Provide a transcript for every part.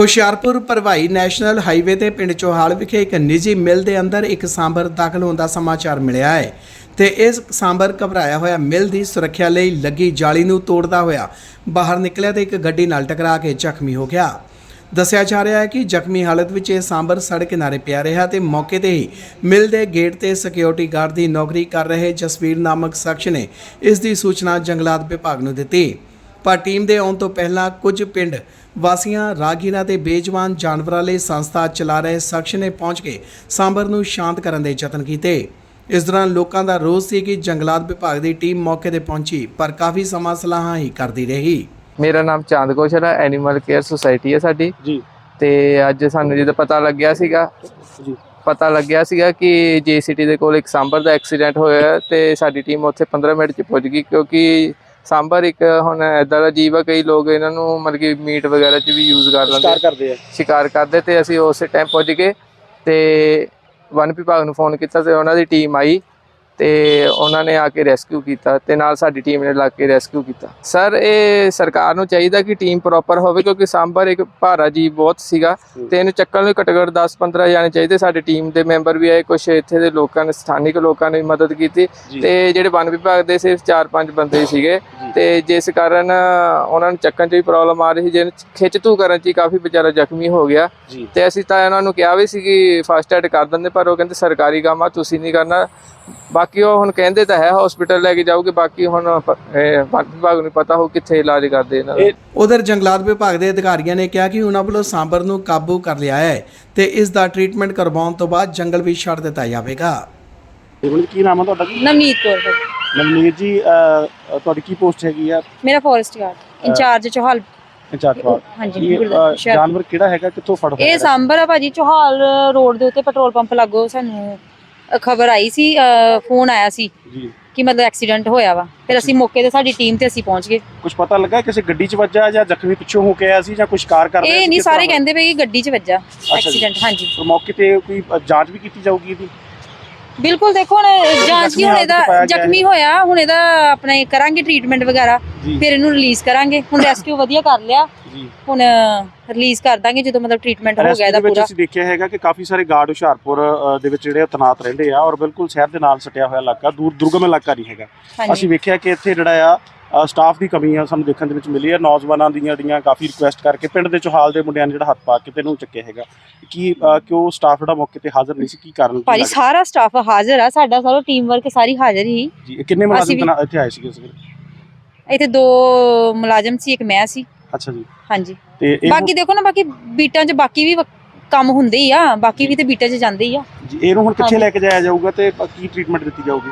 Hoshiarpur ਭਰਵਾਈ national highway ਤੇ ਪਿੰਡ ਚੋਹਾਲ ਵਿਖੇ ਇੱਕ ਨਿੱਜੀ ਮਿਲ ਦੇ ਅੰਦਰ ਇੱਕ ਸਾਂਬਰ ਦਾਖਲ ਹੋਣ ਦਾ ਸਮਾਚਾਰ ਮਿਲਿਆ ਹੈ ਤੇ ਇਸ ਸਾਂਬਰ ਘਬਰਾਇਆ ਹੋਇਆ ਮਿਲ ਦੀ ਸੁਰੱਖਿਆ ਲਈ ਲੱਗੀ ਜਾਲੀ ਨੂੰ ਤੋੜਦਾ ਹੋਇਆ ਬਾਹਰ ਨਿਕਲਿਆ ਤੇ ਇੱਕ ਗੱਡੀ ਨਾਲ ਟਕਰਾ ਕੇ ਜ਼ਖਮੀ ਹੋ ਗਿਆ। ਦੱਸਿਆ ਜਾ ਰਿਹਾ ਹੈ ਕਿ ਜ਼ਖਮੀ ਹਾਲਤ ਵਿੱਚ ਇਹ ਸਾਂਬਰ ਸੜਕ ਕਿਨਾਰੇ ਪਿਆ ਰਿਹਾ ਤੇ ਮੌਕੇ ਤੇ ਹੀ ਮਿਲ ਦੇ ਗੇਟ ਤੇ ਸਿਕਿਉਰਿਟੀ ਗਾਰਡ ਦੀ ਨੌਕਰੀ ਕਰ ਰਹੇ ਜਸਵੀਰ ਨਾਮਕ ਸ਼ਖਸ ਨੇ ਇਸ ਦੀ ਸੂਚਨਾ ਜੰਗਲਾਤ ਵਿਭਾਗ ਨੂੰ ਦਿੱਤੀ। ਪਰ ਟੀਮ ਦੇ ਆਉਣ ਤੋਂ ਪਹਿਲਾਂ ਕੁਝ ਪਿੰਡ ਵਾਸੀਆਂ ਰਾਗੀਰਾ ਤੇ ਬੇਜਵਾਨ ਜਾਨਵਰਾਂ ਲਈ ਸੰਸਥਾ ਚਲਾ ਰਹੇ ਸ਼ਖਸ ਨੇ ਪਹੁੰਚ ਕੇ ਸਾਂਬਰ ਨੂੰ ਸ਼ਾਂਤ ਕਰਨ ਦੇ ਯਤਨ ਕੀਤੇ। ਇਸ ਦੌਰਾਨ ਲੋਕਾਂ ਦਾ ਰੋਸ ਸੀ ਕਿ ਜੰਗਲਾਤ ਵਿਭਾਗ ਦੀ ਟੀਮ ਮੌਕੇ ਤੇ ਪਹੁੰਚੀ ਪਰ ਕਾਫੀ ਸਮਾਂ ਸਲਾਹਾਂ ਹੀ ਕਰਦੀ ਰਹੀ। ਮੇਰਾ ਨਾਮ ਚਾਂਦ ਕੌਸ਼ਲ ਹੈ ਐਨੀਮਲ ਕੇਅਰ ਸੁਸਾਇਟੀ ਹੈ ਸਾਡੀ। ਜੀ। ਤੇ ਅੱਜ ਸਾਨੂੰ ਜਦੋਂ ਪਤਾ ਲੱਗਿਆ ਸੀਗਾ ਜੀ। ਪਤਾ ਲੱਗਿਆ ਸੀਗਾ ਕਿ ਜੀਸੀਟੀ ਦੇ ਕੋਲ ਇੱਕ ਸਾਂਬਰ ਦਾ ਐਕਸੀਡੈਂਟ ਹੋਇਆ ਤੇ ਸਾਡੀ ਟੀਮ ਉੱਥੇ 15 ਮਿੰਟ 'ਚ ਪਹੁੰਚ ਗਈ ਕਿਉਂਕਿ ਸਾਂਬਰ ਇੱਕ ਹੁਣ ਐਦਾਂ ਦਾ ਜੀਵ ਹੈ ਕਈ ਲੋਕ ਇਹਨਾਂ ਨੂੰ ਮਤਲਬ ਕਿ ਮੀਟ ਵਗੈਰਾ 'ਚ ਵੀ ਯੂਜ਼ ਕਰ ਲੈਂਦੇ ਸਟਾਰ ਕਰਦੇ ਆ। ਸ਼ਿਕਾਰ ਕਰਦੇ ਤੇ ਅਸੀਂ ਉਸੇ ਟਾਈਮ ਪਹੁੰਚ ਗਏ ਤੇ ਵਨ ਵਿਭਾਗ ਨੂੰ ਫੋਨ ਕੀਤਾ ਤੇ ਉਹਨਾਂ ਦੀ ਟੀਮ ਆਈ। ਤੇ ਉਹਨਾਂ ਨੇ ਆ ਕੇ ਰੈਸਕਿਊ ਕੀਤਾ ਤੇ ਨਾਲ ਸਾਡੀ ਟੀਮ ਨੇ ਲੱਗ ਕੇ ਰੈਸਕਿਊ ਕੀਤਾ। ਸਰ ਇਹ ਸਰਕਾਰ ਨੂੰ ਚਾਹੀਦਾ ਕਿ ਟੀਮ ਪ੍ਰੋਪਰ ਹੋਵੇ ਕਿਉਂਕਿ ਸਾਂਬਰ ਇੱਕ ਭਾਰਾ ਜੀਵ ਬਹੁਤ ਸੀਗਾ ਤੇ ਇਹਨੂੰ ਚੱਕਣ ਲਈ ਘੱਟੋ ਘੱਟ 10-15 ਜਾਣੇ ਚਾਹੀਦੇ। ਸਾਡੀ ਟੀਮ ਦੇ ਮੈਂਬਰ ਵੀ ਆਏ ਕੁਝ ਇੱਥੇ ਦੇ ਲੋਕਾਂ ਨੇ ਸਥਾਨਿਕ ਲੋਕਾਂ ਨੇ ਵੀ ਮਦਦ ਕੀਤੀ ਜੀ। ਤੇ ਜਿਹੜੇ ਵਨ ਵਿਭਾਗ ਦੇ ਸਿਰਫ 4-5 ਬੰਦੇ ਸੀਗੇ ਜੀ। ਤੇ ਜਿਸ ਕਾਰਨ ਉਹਨਾਂ ਨੂੰ ਚੱਕਣ 'ਚ ਵੀ ਪ੍ਰੋਬਲਮ ਆ ਰਹੀ ਜਿਹਨ ਖਿੱਚ ਧੂ ਕਰਨ 'ਚ ਕਾਫੀ ਵਿਚਾਰਾ ਜ਼ਖਮੀ ਹੋ ਗਿਆ। ਜੀ। ਤੇ ਅਸੀਂ ਤਾਂ ਇਹਨਾਂ ਨੂੰ ਕਿਹਾ ਵੀ ਸੀ ਕਿ ਫਸਟ ਐਡ ਕਰ ਦਿੰਦੇ ਪਰ ਉਹ ਕਹਿੰਦੇ ਸਰਕਾਰੀ ਕੰਮ ਆ ਤੁਸੀਂ ਨਹੀਂ ਕਰਨਾ। ਬਾਕੀ ਉਹ ਹੁਣ ਕਹਿੰਦੇ ਤਾਂ ਹੈ ਹਸਪੀਟਲ ਲੈ ਕੇ ਜਾਓਗੇ ਬਾਕੀ ਹੁਣ ਵਨ ਵਿਭਾਗ ਨੂੰ ਪਤਾ ਹੋ ਕਿੱਥੇ ਇਲਾਜ ਕਰਦੇ ਇਹਨਾਂ ਦਾ। ਉਧਰ ਜੰਗਲਾਤ ਵਿਭਾਗ ਦੇ ਅਧਿਕਾਰੀਆਂ ਨੇ ਕਿਹਾ ਕਿ ਉਹਨਾਂ ਵੱਲੋਂ ਸਾਂਬਰ ਨੂੰ ਕਾਬੂ ਕਰ ਲਿਆ ਹੈ ਤੇ ਇਸ ਦਾ ਟ੍ਰੀਟਮੈਂਟ ਕਰਵਾਉਣ ਤੋਂ ਬਾਅਦ ਜੰਗਲ ਵੀ ਛੱਡ ਦਿੱਤਾ ਜਾਵੇਗਾ। ਹੁਣ ਕੀ ਨਾਮ ਹੈ ਤੁਹਾਡਾ ਜੀ? ਨਵਨੀਤ ਕੌਰ। ਨਵਨੀਤ ਜੀ ਤੁਹਾਡੀ ਕੀ ਪੋਸਟ ਹੈਗੀ ਆ? ਮੇਰਾ forest guard in charge Chohal. In charge ਹਾਂਜੀ। ਜਾਨਵਰ ਕਿਹੜਾ ਹੈਗਾ ਕਿੱਥੋਂ ਫੜ ਹੋਇਆ? ਇਹ ਸਾਂਬਰ ਆ ਭਾਜੀ ਚੋਹਾਲ ਰੋਡ ਦੇ ਉੱਤੇ ਪੈਟਰੋਲ ਪੰਪ ਲੱਗੋ ਸਾਨੂੰ। ਖਬਰ ਆਈ ਸੀ ਫੋਨ ਆਇਆ ਸੀ ਜੀ। ਕਿ ਮਤਲਬ ਐਕਸੀਡੈਂਟ ਹੋਇਆ ਵਾ। ਫਿਰ ਅਸੀਂ ਮੌਕੇ ਤੇ ਸਾਡੀ ਟੀਮ ਤੇ ਅਸੀਂ ਪਹੁੰਚ ਗਏ। ਕੁਝ ਪਤਾ ਲੱਗਾ ਕਿਸੇ ਗੱਡੀ 'ਚ ਵੱਜਾ ਜਾਂ ਜ਼ਖਮੀ ਪਿੱਛੋਂ ਹੋ ਕੇ ਆਇਆ ਸੀ ਜਾਂ ਕੋਈ ਸ਼ਿਕਾਰ ਕਰ ਰਿਹਾ ਇਹ ਸੀ ਨਹੀਂ ਕਿਸ ਤਰ੍ਹਾਂ ਸਾਰੇ? ਕਹਿੰਦੇ ਕਿ ਗੱਡੀ 'ਚ ਵੱਜਾ। ਐਕਸੀਡੈਂਟ ਹਾਂਜੀ। ਮੌਕੇ ਤੇ ਕੋਈ ਜਾਂਚ ਵੀ ਕੀਤੀ ਜਾਊਗੀ ਇਹਦੀ? ਬਿਲਕੁਲ ਦੇਖੋ ਹੁਣ ਕੀ ਹੁਣ ਇਹਦਾ। ਜ਼ਖਮੀ ਹੋਇਆ ਹੁਣ ਇਹਦਾ ਆਪਣਾ ਕਰਾਂਗੇ ਟ੍ਰੀਟਮੈਂਟ ਵਗੈਰਾ ਫਿਰ ਇਹਨੂੰ ਰਿਲੀਜ਼ ਕਰਾਂਗੇ। ਹੁਣ ਰੈਸਕਿਊ ਵਧੀਆ ਕਰ ਲਿਆ। ਹੁਣ ਰਿਲੀਜ਼ ਕਰ ਦਾਂਗੇ ਜਦੋਂ ਮਤਲਬ ਟ੍ਰੀਟਮੈਂਟ ਹੋ ਗਿਆ ਇਹਦਾ ਪੂਰਾ। ਅਸੀਂ ਦੇਖਿਆ ਹੈਗਾ ਕਿ ਕਾਫੀ ਸਾਰੇ ਗਾਰਡ ਹੁਸ਼ਿਆਰਪੁਰ ਦੇ ਵਿੱਚ ਜਿਹੜੇ ਤੈਨਾਤ ਰਹਿੰਦੇ ਆ ਔਰ ਬਿਲਕੁਲ ਸ਼ਹਿਰ ਦੇ ਨਾਲ ਸਟਿਆ ਹੋਇਆ ਇਲਾਕਾ ਦੂਰ ਦੁਰਗਮ ਇਲਾਕਾ ਨਹੀਂ ਹੈਗਾ। ਅਸੀਂ ਵੇਖਿਆ ਕਿ ਇੱਥੇ ਜਿਹੜਾ ਆ ਸਟਾਫ ਦੀ ਕਮੀ ਆ ਸਾਨੂੰ ਦੇਖਣ ਦੇ ਵਿੱਚ ਮਿਲੀ ਹੈ ਨੌਜਵਾਨਾਂ ਦੀਆਂ ਜਿਹੜੀਆਂ ਕਾਫੀ ਰਿਕੁਐਸਟ ਕਰਕੇ ਪਿੰਡ ਦੇ ਚੋਹਾਲ ਦੇ ਮੁੰਡਿਆਂ ਨੇ ਜਿਹੜਾ ਹੱਥ ਪਾ ਕੇ ਤੈਨੂੰ ਚੱਕਿਆ ਹੈਗਾ। ਕੀ ਕਿਉਂ ਸਟਾਫ ਜਿਹੜਾ ਮੌਕੇ ਤੇ ਹਾਜ਼ਰ ਨਹੀਂ ਸੀ? ਕੀ ਕਾਰਨ ਭਾਜੀ? ਸਾਰਾ ਸਟਾਫ ਹਾਜ਼ਰ ਆ। ਸਾਡਾ ਸਾਰਾ ਟੀਮ ਵਰਕ ਸਾਰੀ ਹਾਜ਼ਰ ਹੀ। ਜੀ ਕਿੰਨੇ ਮੁਲਾਜ਼ਮ ਇੱਥੇ ਆਏ ਸੀਗੇ ਇੱਥੇ ਦੋ ਮੁਲਾਜ਼ਮ ਸੀ ਇੱਕ ਮੈਂ ਸੀ। ਅੱਛਾ ਜੀ। ਹਾਂਜੀ। ਤੇ ਇਹ ਬਾਕੀ ਦੇਖੋ ਨਾ ਬਾਕੀ ਬੀਟਾਂ 'ਚ ਬਾਕੀ ਵੀ ਕੰਮ ਹੁੰਦੇ ਹੀ ਆ। ਬਾਕੀ ਵੀ ਤੇ ਬੀਟਾਂ 'ਚ ਜਾਂਦੇ ਹੀ ਆ। ਜੀ, ਇਹਨੂੰ ਹੁਣ ਕਿੱਥੇ। ਲੈ ਕੇ ਜਾਇਆ ਜਾਊਗਾ ਤੇ ਕੀ ਟ੍ਰੀਟਮੈਂਟ ਦਿੱਤੀ ਜਾਊਗੀ?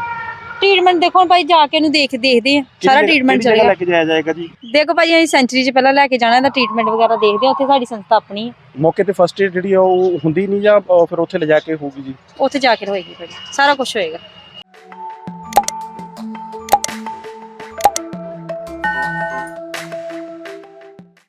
ਟ੍ਰੀਟਮੈਂਟ ਦੇਖੋ ਭਾਈ ਜਾ ਕੇ ਇਹਨੂੰ ਦੇਖ ਦੇਖਦੇ ਆ। ਸਾਰਾ ਟ੍ਰੀਟਮੈਂਟ ਚੱਲੇਗਾ ਲੈ ਕੇ ਜਾਇਆ ਜਾਏਗਾ ਜੀ? ਦੇਖੋ ਭਾਈ ਅਸੀਂ ਸੈਂਚਰੀ 'ਚ ਪਹਿਲਾਂ ਲੈ ਕੇ ਜਾਣਾ ਇਹਦਾ ਟ੍ਰੀਟਮੈਂਟ ਵਗੈਰਾ ਦੇਖਦੇ ਆ ਉੱਥੇ ਸਾਡੀ ਸੰਸਥਾ ਆਪਣੀ ਆ। ਮੌਕੇ ਤੇ ਫਸਟ ਏਡ ਜਿਹੜੀ ਆ ਉਹ ਹੁੰਦੀ ਨਹੀਂ ਜਾਂ ਅ, ਫਿਰ ਉੱਥੇ ਲਿਜਾ ਕੇ ਹੋਊਗੀ ਜੀ? ਉੱਥੇ ਜਾ ਕੇ ਹੋਏਗੀ ਭਾਈ ਸਾਰਾ ਕੁਝ ਹੋਏਗਾ।